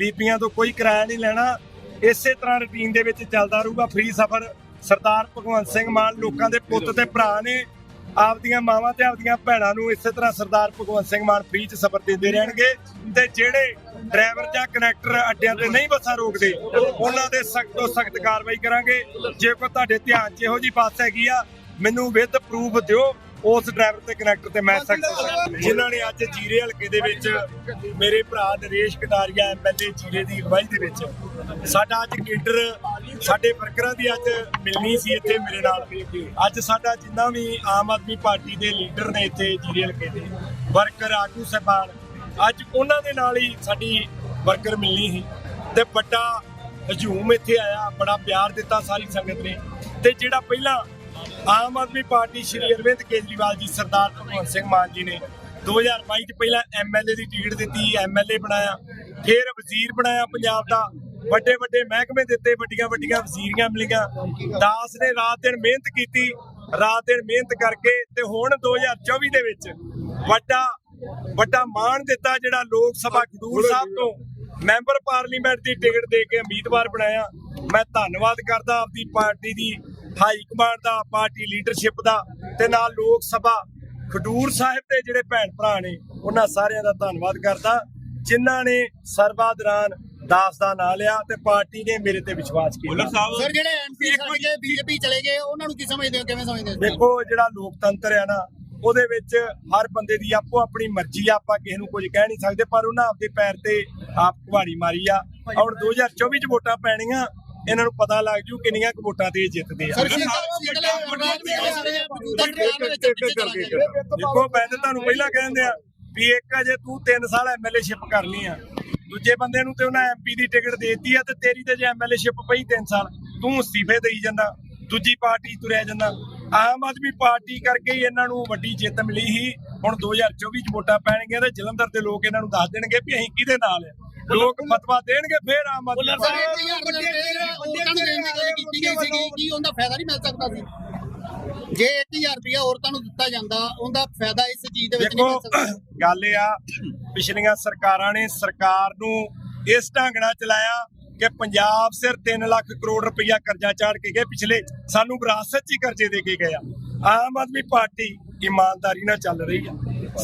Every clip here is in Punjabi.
ਬੀਬੀਆਂ ਤੋਂ ਕੋਈ ਕਿਰਾਇਆ ਨਹੀਂ ਲੈਣਾ। ਇਸੇ ਤਰ੍ਹਾਂ ਰੁਟੀਨ ਦੇ ਵਿੱਚ ਚੱਲਦਾ ਰਹੂਗਾ। ਫ੍ਰੀ ਸਫ਼ਰ ਸਰਦਾਰ ਭਗਵੰਤ ਸਿੰਘ ਮਾਨ ਲੋਕਾਂ ਦੇ ਪੁੱਤ ਤੇ ਭਰਾ ਨੇ ਆਪਦੀਆਂ ਮਾਵਾਂ ਤੇ ਆਪਦੀਆਂ ਭੈਣਾਂ ਨੂੰ ਇਸੇ ਤਰ੍ਹਾਂ ਸਰਦਾਰ ਭਗਵੰਤ ਸਿੰਘ ਮਾਨ ਫ੍ਰੀ ਚ ਸਫ਼ਰ ਦਿੰਦੇ ਰਹਿਣਗੇ। ਤੇ ਜਿਹੜੇ ਡਰਾਈਵਰ ਜਾਂ ਕਨੈਕਟਰ ਅੱਡਿਆਂ ਤੇ ਨਹੀਂ ਬੱਸਾਂ ਰੋਕਦੇ, ਉਹਨਾਂ ਦੇ ਸਖਤ ਤੋਂ ਸਖਤ ਕਾਰਵਾਈ ਕਰਾਂਗੇ। ਜੇ ਕੋਈ ਤੁਹਾਡੇ ਧਿਆਨ 'ਚ ਇਹੋ ਜੀ ਬੱਸ ਹੈਗੀ ਆ, ਮੈਨੂੰ ਵਿਦ ਪ੍ਰੂਫ ਦਿਓ। ਉਸ ਡਰਾਈਵਰ ਤੇ ਕਨੈਕਟਰ ਤੇ ਮੈਂ ਸਖਤ ਜਿਨ੍ਹਾਂ ਨੇ ਅੱਜ ਜੀਰੇ ਹਲਕੇ ਦੇ ਵਿੱਚ ਮੇਰੇ ਭਰਾ ਨਰੇਸ਼ ਕਟਾਰੀਆ ਐਮਐਲਏ ਜੀਰੇ ਦੀ ਅਗਵਾਈ ਦੇ ਵਿੱਚ ਸਾਡਾ ਅੱਜ ਕੇਡਰ ਸਾਡੇ ਵਰਕਰਾਂ ਦੀ ਅੱਜ ਮਿਲਣੀ ਸੀ ਇੱਥੇ ਮੇਰੇ ਨਾਲ। ਅੱਜ ਸਾਡਾ ਜਿੰਨਾ ਵੀ ਆਮ ਆਦਮੀ ਪਾਰਟੀ ਦੇ ਲੀਡਰ ਨੇ ਇੱਥੇ ਜੀਰੇ ਹਲਕੇ ਦੇ ਵਰਕਰ ਆਗੂ ਸਾਹਿਬਾਨ ਅੱਜ ਉਹਨਾਂ ਦੇ ਨਾਲ ਹੀ ਸਾਡੀ ਵਰਕਰ ਮਿਲਣੀ ਸੀ। ਤੇ ਵੱਡਾ ਹਜੂਮ ਇੱਥੇ ਆਇਆ ਬੜਾ ਪਿਆਰ ਦਿੱਤਾ ਸਾਰੀ ਸੰਗਤ ਨੇ। ਤੇ ਜਿਹੜਾ ਪਹਿਲਾਂ ਆਮ ਆਦਮੀ ਪਾਰਟੀ ਸ਼੍ਰੀ ਅਰਵਿੰਦ ਕੇਜਰੀਵਾਲ ਜੀ ਸਰਦਾਰ ਭਗਵੰਤ ਸਿੰਘ ਮਾਨ ਜੀ ਨੇ 2022 ਚ ਪਹਿਲਾਂ ਐਮਐਲਏ ਦੀ ਟਿਕਟ ਦਿੱਤੀ ਐਮਐਲਏ ਬਣਾਇਆ ਫਿਰ ਵਜ਼ੀਰ ਬਣਾਇਆ ਪੰਜਾਬ ਦਾ। ਵੱਡੇ ਵੱਡੇ ਮਹਿਕਮੇ ਦਿੱਤੇ ਵੱਡੀਆਂ ਵੱਡੀਆਂ ਵਜ਼ੀਰੀਆਂ ਮਿਲੀਆਂ। ਦਾਸ ਨੇ ਰਾਤ ਦਿਨ ਮਿਹਨਤ ਕੀਤੀ ਰਾਤ ਦਿਨ ਮਿਹਨਤ ਕਰਕੇ ਤੇ ਹੁਣ 2024 ਦੇ ਵਿੱਚ ਵੱਡਾ ਵੱਡਾ ਮਾਣ ਦਿੱਤਾ ਜਿਹੜਾ ਲੋਕ ਸਭਾ ਖਡੂਰ ਸਾਹਿਬ ਤੋਂ ਮੈਂਬਰ ਪਾਰਲੀਮੈਂਟ ਦੀ ਟਿਕਟ ਦੇ ਕੇ ਉਮੀਦਵਾਰ ਬਣਾਇਆ। ਮੈਂ ਧੰਨਵਾਦ ਕਰਦਾ ਆਪਦੀ ਪਾਰਟੀ ਦੀ ਹਾਈ ਕਮਾਂਡ ਦਾ ਪਾਰਟੀ ਲੀਡਰਸ਼ਿਪ ਦਾ ਤੇ ਨਾਲ ਲੋਕ ਸਭਾ। ਖਡੂਰ ਸਾਹਿਬ ਦੇ ਜਿਹੜੇ ਭੈਣ ਭਰਾ ਨੇ ਉਹਨਾਂ ਸਾਰਿਆਂ ਦਾ ਧੰਨਵਾਦ ਕਰਦਾ। ਜਿਨ੍ਹਾਂ ਨੇ ਸਰਬਾ ਦੌਰਾਨ ਦਾਸ ਦਾ ਨਾਂ ਲਿਆ ਤੇ ਪਾਰਟੀ ਨੇ ਮੇਰੇ ਤੇ ਵਿਸ਼ਵਾਸ ਕੀਤਾ। ਸਰ ਜਿਹੜੇ ਐਮਪੀ ਕੇ ਬੀਜੇਪੀ ਚਲੇ ਗਏ ਉਹਨਾਂ ਨੂੰ ਕੀ ਸਮਝਦੇ ਹੋ? ਕਿਵੇਂ ਸਮਝਦੇ ਹੋ ਦੇਖੋ ਜਿਹੜਾ ਲੋਕਤੰਤਰ ਆ ਨਾ ਉਹਦੇ ਵਿੱਚ ਹਰ ਬੰਦੇ ਦੀ ਆਪੋ ਆਪਣੀ ਮਰਜ਼ੀ ਆ ਆਪਾਂ ਕਿਸੇ ਨੂੰ ਕੁਝ ਕਹਿ ਨਹੀਂ ਸਕਦੇ ਪਰ ਉਹਨਾਂ ਆਪਦੇ ਪੈਰ ਤੇ ਆਪ ਕੁਹਾੜੀ ਮਾਰੀ ਆ। ਹੁਣ 2024 ਚ ਵੋਟਾਂ ਪੈਣੀਆਂ ਇਹਨਾਂ ਨੂੰ ਪਤਾ ਲੱਗ ਜੂ ਕਿੰਨੀਆਂ ਕੁ ਵੋਟਾਂ ਤੇ ਇਹ ਜਿੱਤਦੇ ਆ। ਦੇ ਦੇਖੋ ਮੈਂ ਤਾਂ ਤੁਹਾਨੂੰ ਪਹਿਲਾਂ ਕਹਿੰਦੇ ਆ ਵੀ ਇੱਕ ਅਜੇ ਤੂੰ 3 ਸਾਲ ਐਮਐਲਏਸ਼ਿਪ ਕਰਨੀ ਆ। ਦੂਜੇ ਬੰਦੇ ਨੂੰ ਤੇ ਉਹਨਾਂ ਐਮਪੀ ਦੀ ਟਿਕਟ ਦੇਤੀ ਆ ਤੇ ਤੇਰੀ ਤੇ ਜੇ ਐਮਐਲਏਸ਼ਿਪ ਪਈ 3 ਸਾਲ ਤੂੰ ਅਸਤੀਫੇ ਦੇਈ ਜਾਂਦਾ ਦੂਜੀ ਪਾਰਟੀ ਤੁਰਿਆ ਜਾਂਦਾ। ਆਮ ਆਦਮੀ ਪਾਰਟੀ ਕਰਕੇ ਹੀ ਇਹਨਾਂ ਨੂੰ ਵੱਡੀ ਜਿੱਤ ਮਿਲੀ ਸੀ। ਹੁਣ 2024 ਚ ਵੋਟਾਂ ਪੈਣਗੀਆਂ ਤੇ ਜਲੰਧਰ ਦੇ ਲੋਕ ਇਹਨਾਂ ਨੂੰ ਦੱਸ ਦੇਣਗੇ ਵੀ ਅਸੀਂ ਕਿਹਦੇ ਨਾਲ ਆ। ਲੋਕ ਫਤਵਾ ਦੇਣਗੇ ਫੇਰ ਆਮ ਆਦਮੀ ਸਰ ਪਾਰਟੀ 1000 ਰੁਪਏ ਔਰਤਾਂ ਨੂੰ ਦੇਣ ਦੀ ਗੱਲ ਕੀਤੀ ਗਈ ਸੀਗੀ ਕੀ ਉਹਦਾ ਫਾਇਦਾ ਨਹੀਂ ਮਿਲ ਸਕਦਾ ਸੀ ਜੇ 1000 ਰੁਪਏ ਔਰਤਾਂ ਨੂੰ ਦਿੱਤਾ ਜਾਂਦਾ ਉਹਦਾ ਫਾਇਦਾ ਇਸ ਚੀਜ਼ ਦੇ ਵਿੱਚ ਨਹੀਂ ਮਿਲ ਸਕਦਾ ਗੱਲ ਇਹ ਆ ਪਿਛਲੀਆਂ ਸਰਕਾਰਾਂ ਨੇ ਸਰਕਾਰ ਨੂੰ ਇਸ ਢੰਗ ਨਾਲ ਚਲਾਇਆ ਕਿ ਪੰਜਾਬ ਸਿਰ 3 ਲੱਖ ਕਰੋੜ ਰੁਪਈਆ ਕਰਜ਼ਾ ਚਾੜ ਕੇ ਗਏ ਪਿਛਲੇ ਸਾਨੂੰ ਵਿਰਾਸਤ 'ਚ ਹੀ ਕਰਜ਼ੇ ਦੇ ਕੇ ਗਏ ਆ ਆਮ ਆਦਮੀ ਪਾਰਟੀ ਇਮਾਨਦਾਰੀ ਨਾਲ ਚੱਲ ਰਹੀ ਆ।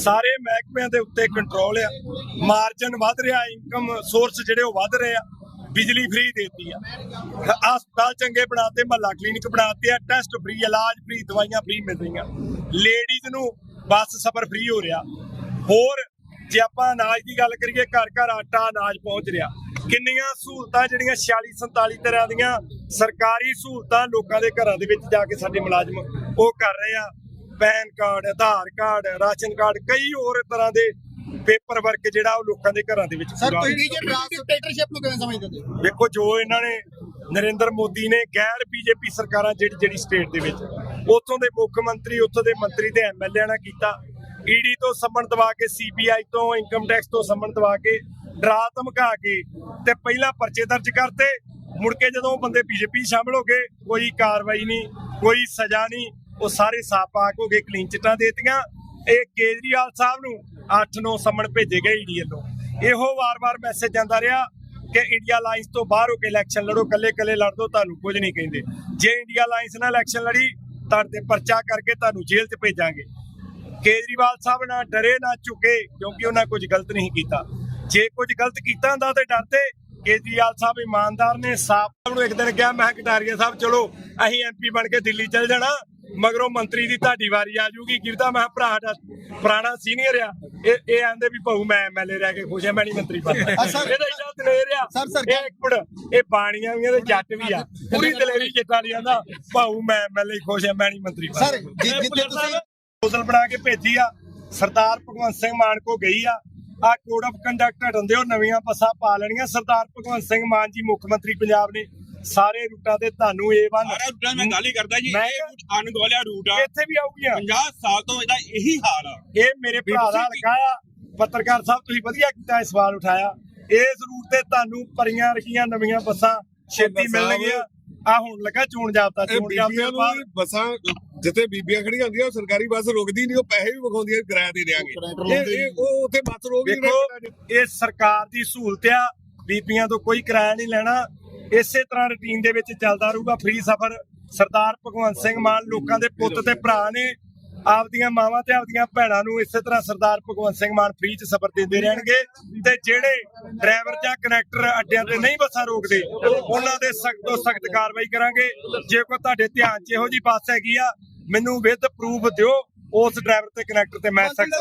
ਸਾਰੇ ਮਹਿਕਮਿਆਂ ਦੇ ਉੱਤੇ ਕੰਟਰੋਲ ਆ। ਮਾਰਜਨ ਵਧ ਰਿਹਾ ਇਨਕਮ ਸੋਰਸ ਜਿਹੜੇ ਉਹ ਵਧ ਰਹੇ ਆ। ਬਿਜਲੀ ਫ੍ਰੀ ਦੇਤੀ ਆ। ਹਸਪਤਾਲ ਚੰਗੇ ਬਣਾਤੇ, ਮਹੱਲਾ ਕਲੀਨਿਕ ਬਣਾਤੇ ਆ ਟੈਸਟ ਫ੍ਰੀ ਇਲਾਜ ਫ੍ਰੀ ਦਵਾਈਆਂ ਫ੍ਰੀ ਮਿਲ ਰਹੀਆਂ। ਲੇਡੀਜ਼ ਨੂੰ ਬੱਸ ਸਫ਼ਰ ਫ੍ਰੀ ਹੋ ਰਿਹਾ। ਹੋਰ ਜੇ ਆਪਾਂ ਅਨਾਜ ਦੀ ਗੱਲ ਕਰੀਏ, ਘਰ ਘਰ ਆਟਾ ਅਨਾਜ ਪਹੁੰਚ ਰਿਹਾ। ਕਿੰਨੀਆਂ ਸਹੂਲਤਾਂ ਜਿਹੜੀਆਂ 46 47 ਤਰ੍ਹਾਂ ਦੀਆਂ ਸਰਕਾਰੀ ਸਹੂਲਤਾਂ ਲੋਕਾਂ ਦੇ ਘਰਾਂ ਦੇ ਵਿੱਚ ਜਾ ਕੇ ਸਾਡੇ ਮੁਲਾਜ਼ਮ ਉਹ ਕਰ ਰਹੇ ਆ। PAN card Aadhaar card ration card ਕਈ ਹੋਰ ਤਰ੍ਹਾਂ ਦੇ ਪੇਪਰ ਵਰਕ ਜਿਹੜਾ ਉਹ ਲੋਕਾਂ ਦੇ ਘਰਾਂ ਦੇ ਵਿੱਚ ਸਰ ਤੁਸੀਂ ਜੇ ਡਿਕਟੇਟਰਸ਼ਿਪ ਨੂੰ ਕਿਵੇਂ ਸਮਝਦੇ ਹੋ? ਦੇਖੋ ਜੋ ਇਹਨਾਂ ਨੇ ਨਰਿੰਦਰ ਮੋਦੀ ਨੇ ਗੈਰ ਬੀਜੇਪੀ ਸਰਕਾਰਾਂ ਜਿਹੜੀ ਜਿਹੜੀ ਸਟੇਟ ਦੇ ਵਿੱਚ ਉੱਥੋਂ ਦੇ ਮੁੱਖ ਮੰਤਰੀ ਉੱਥੋਂ ਦੇ ਮੰਤਰੀ ਤੇ ਐਮਐਲਏ ਨਾਲ ਕੀਤਾ। ਈਡੀ ਤੋਂ ਸੰਮਣ ਦਵਾ ਕੇ ਸੀਬੀਆਈ ਤੋਂ ਇਨਕਮ ਟੈਕਸ ਤੋਂ ਸੰਮਣ ਦਵਾ ਕੇ ਡਰਾ ਧਮਕਾ ਕੇ ਤੇ ਪਹਿਲਾਂ ਪਰਚੇ ਦਰਜ ਕਰਤੇ। ਮੁੜ ਕੇ ਜਦੋਂ ਬੰਦੇ ਬੀਜੇਪੀ ਸ਼ਾਮਲ ਹੋ ਗਏ ਕੋਈ ਕਾਰਵਾਈ ਨਹੀਂ ਕੋਈ ਸਜ਼ਾ ਨਹੀਂ ਉਹ ਸਾਰੇ ਸਾਫ਼ ਪਾਕ ਹੋ ਗਏ ਕਲੀਨ ਚਿੱਟਾਂ ਦੇਤੀਆਂ। ਇਹ ਕੇਜਰੀਵਾਲ ਸਾਹਿਬ ਨੂੰ 8-9 ਸੰਮਣ ਭੇਜੇ ਗਏ ਈਡੀ ਵੱਲੋਂ। ਇਹੋ ਵਾਰ-ਵਾਰ ਮੈਸੇਜ ਜਾਂਦਾ ਰਿਹਾ ਕਿ ਇੰਡੀਆ ਲਾਈਨਸ ਤੋਂ ਬਾਹਰ ਹੋ ਕੇ ਇਲੈਕਸ਼ਨ ਲੜੋ ਕੱਲੇ-ਕੱਲੇ ਲੜ ਦੋ, ਤੁਹਾਨੂੰ ਕੁਝ ਨਹੀਂ ਕਹਿੰਦੇ। ਜੇ ਇੰਡੀਆ ਲਾਈਨਸ ਨਾਲ ਇਲੈਕਸ਼ਨ ਲੜੀ, ਤੁਹਾਡੇ ਤੇ ਪਰਚਾ ਕਰਕੇ ਤੁਹਾਨੂੰ ਜੇਲ੍ਹ 'ਚ ਭੇਜਾਂਗੇ। ਕੇਜਰੀਵਾਲ ਸਾਹਿਬ ਨਾ ਡਰੇ, ਨਾ ਝੁਕੇ, ਕਿਉਂਕਿ ਉਹਨਾਂ ਕੁਝ ਗਲਤ ਨਹੀਂ ਕੀਤਾ। ਜੇ ਕੁਝ ਗਲਤ ਕੀਤਾ ਹੁੰਦਾ ਤੇ ਡਰਦੇ ਕੇਜਰੀਵਾਲ ਸਾਹਿਬ ਇਮਾਨਦਾਰ ਨੇ, ਸਾਫ਼ ਨੂੰ ਇੱਕ ਦਿਨ ਕਿਹਾ, ਮੈਂ ਕਿਹਾ, ਕਟਾਰੀਆ ਸਾਹਿਬ, ਚਲੋ, ਅਸੀਂ ਐਮਪੀ ਬਣ ਕੇ ਦਿੱਲੀ ਚੱਲ ਜਾਣਾ। ਮਗਰੋਂ ਮੰਤਰੀ ਦੀ ਤੁਹਾਡੀ ਵਾਰੀ ਆ ਜੂਗੀ ਕਿਰਦਾ ਮੈਂ ਭਰਾ ਦਾ ਪੁਰਾਣਾ ਸੀਨੀਅਰ ਆ। ਇਹ ਇਹ ਆਂਦੇ ਵੀ ਭਾਊ ਮੈਂ ਐਮਐਲਏ ਰਹਿ ਕੇ ਖੁਸ਼ ਆ ਮੈਂ ਨਹੀਂ ਮੰਤਰੀ ਬਣਨਾ। ਇਹਦਾ ਇਦਾਂ ਦਲੇਰ ਆ। ਸਰ, ਸਰ, ਇਹ ਇੱਕ ਮਿੰਟ ਇਹ ਬਾਣੀਆਂ ਵੀ ਆ ਤੇ ਜੱਟ ਵੀ ਆ। ਪੂਰੀ ਦਲੇਰੀ ਜਿੱਤਾਂ ਦੀ ਆਂਦਾ ਭਾਊ ਮੈਂ ਐਮਐਲਏ ਖੁਸ਼ ਆ ਮੈਂ ਨਹੀਂ ਮੰਤਰੀ ਬਣਨਾ। ਸਰ, ਜਿ- ਇਹ ਜਿੱਥੇ ਪੁਲਿਸ ਸਾਹਿਬ ਤੁਸੀਂ- ਪ੍ਰਪੋਜ਼ਲ ਬਣਾ ਕੇ ਭੇਜੀ ਆ। ਸਰਦਾਰ ਭਗਵੰਤ ਸਿੰਘ ਮਾਨ ਕੋ ਗਈ ਆ। ਆ ਕੋਡ ਆਫ ਕੰਡਕਟ ਹਟਣ ਦਿਓ ਨਵੀਆਂ ਬੱਸਾਂ ਪਾ ਲੈਣੀਆਂ। ਸਰਦਾਰ ਭਗਵੰਤ ਸਿੰਘ ਮਾਨ ਜੀ ਮੁੱਖ ਮੰਤਰੀ ਪੰਜਾਬ ਨੇ ਸਾਰੇ ਰੂਟਾਂ ਤੇ ਤੁਹਾਨੂੰ A1 ਸਾਰਾ ਰੂਟਾਂ ਮੈਂ ਗੱਲ ਹੀ ਕਰਦਾ ਜੀ ਮੈਂ- ਇਹ ਰੂਟ ਅਣਗੋਲਿਆ ਰੂਟ ਆ। ਇੱਥੇ ਵੀ ਆਉਗੀਆਂ 50 ਸਾਲ ਤੋਂ ਇਹਦਾ ਇਹੀ ਹਾਲ ਆ। ਇਹ ਮੇਰੇ ਭਰਾ ਦਾ ਲਗਾਇਆ ਪੱਤਰਕਾਰ ਸਾਹਿਬ ਤੁਸੀਂ ਵਧੀਆ ਕੀਤਾ ਇਹ ਸਵਾਲ ਉਠਾਇਆ। ਇਸ ਰੂਟ ਤੇ ਤੁਹਾਨੂੰ ਪਰੀਆਂ ਰਖੀਆਂ ਨਵੀਆਂ ਬੱਸਾਂ ਛੇਤੀ ਮਿਲਣਗੀਆਂ। ਆ ਹੁਣ ਲੱਗਾ ਚੋਣ ਜਾਬਤਾ ਇਹ ਚੋਣ ਜਾਬਤੇ ਬੀਬੀਆਂ ਬਾਅਦ ਨੂੰ ਬੱਸਾਂ ਜਿੱਥੇ ਬੀਬੀਆਂ ਖੜੀਆਂ ਹੁੰਦੀਆਂ ਉਹ ਸਰਕਾਰੀ ਬੱਸ ਰੁਕਦੀ ਨਹੀਂ ਉਹ ਪੈਸੇ ਵੀ ਵਿਖਾਉਂਦੀਆਂ ਕਿਰਾਇਆ ਦੇ ਦੇਾਂਗੇ ਇਹ ਇਹ ਉਹ ਉੱਥੇ ਬੱਸ ਰੋਕ ਨਹੀਂ ਵੇਖੋ ਇਹ ਸਰਕਾਰ ਦੀ ਸਹੂਲਤ ਆ। ਬੀਬੀਆਂ ਤੋਂ ਕੋਈ ਕਿਰਾਇਆ ਨਹੀਂ ਲੈਣਾ। ਇਸੇ ਤਰ੍ਹਾਂ ਰੁਟੀਨ ਦੇ ਵਿੱਚ ਚੱਲਦਾ ਰਹੂਗਾ। ਫ੍ਰੀ ਸਫ਼ਰ, ਸਰਦਾਰ ਭਗਵੰਤ ਸਿੰਘ ਮਾਨ ਲੋਕਾਂ ਦੇ ਪੁੱਤ ਤੇ ਭਰਾ ਨੇ ਆਪਦੀਆਂ ਮਾਵਾਂ ਤੇ ਆਪਦੀਆਂ ਭੈਣਾਂ ਨੂੰ ਇਸੇ ਤਰ੍ਹਾਂ ਸਰਦਾਰ ਭਗਵੰਤ ਸਿੰਘ ਮਾਨ ਫ੍ਰੀ ਚ ਸਫ਼ਰ ਦਿੰਦੇ ਰਹਿਣਗੇ ਤੇ ਜਿਹੜੇ ਡਰਾਈਵਰ ਜਾਂ ਕਨੈਕਟਰ ਅੱਡਿਆਂ ਤੇ ਨਹੀਂ ਬੱਸਾਂ ਰੋਕਦੇ, ਉਹਨਾਂ ਦੇ ਸਖਤ ਤੋਂ ਸਖਤ ਕਾਰਵਾਈ ਕਰਾਂਗੇ। ਜੇ ਕੋਈ ਤੁਹਾਡੇ ਧਿਆਨ 'ਚ ਇਹੋ ਜੀ ਬੱਸ ਹੈਗੀ ਆ, ਮੈਨੂੰ ਵਿਦ ਪ੍ਰੂਫ ਦਿਓ, ਉਸ ਡਰਾਈਵਰ ਤੇ ਕਨੈਕਟਰ ਤੇ ਮੈਂ ਸਖਤ